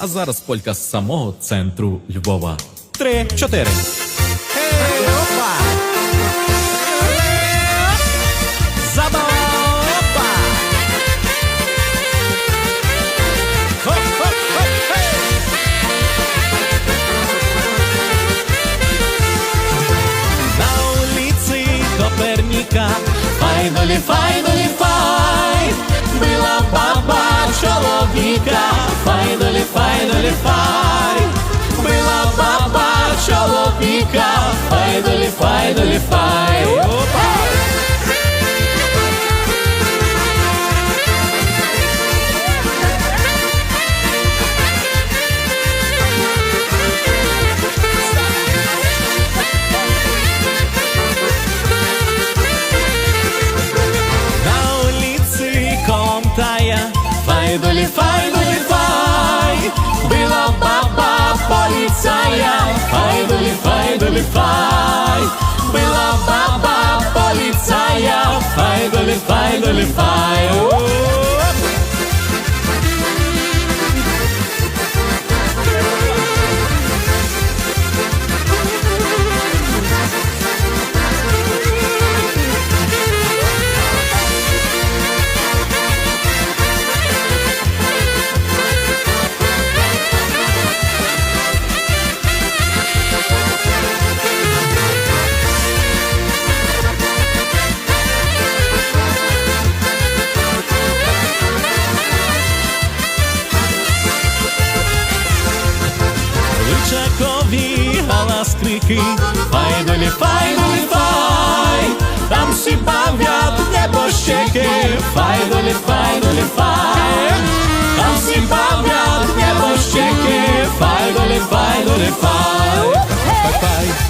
А зараз полька з самого центру Львова. Три, чотири. Ей, опа! Забава, опа! Хоп, хоп, хоп, хей! На улице Коперника Файдолі, файдолі, фай файдолі, фай Била баба чоловіка Файдолі, файдолі, фай Опа! На Личакові галас крики Файдолі, файдолі, фай Там всі бавлять небощеки Файдолі, файдолі, фай Там всі бавлять небощеки Файдолі, файдолі, фай. Фай, Опа!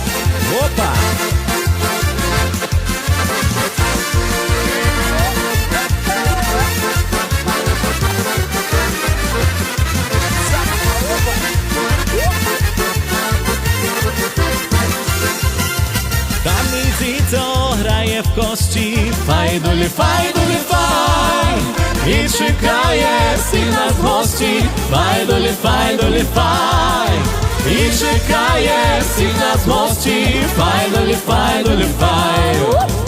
Nic co graje w kości Fajduli, fajduli, faj I czekaje syna z gości Fajduli, fajduli, faj I czekaje syna z gości Fajduli, fajduli, faj Hej!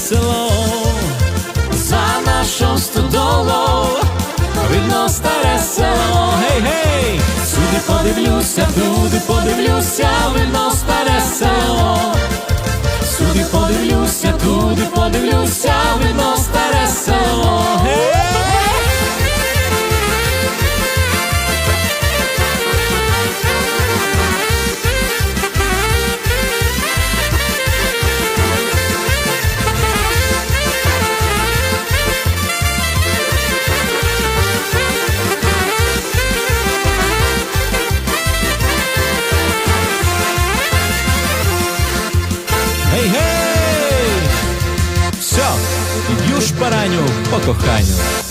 Село За naszą стодолу видно старе село. Гей, гей, сюди подивлюся, туди подивлюся, видно Hej, hej! Все, już baraniu po kochaniu.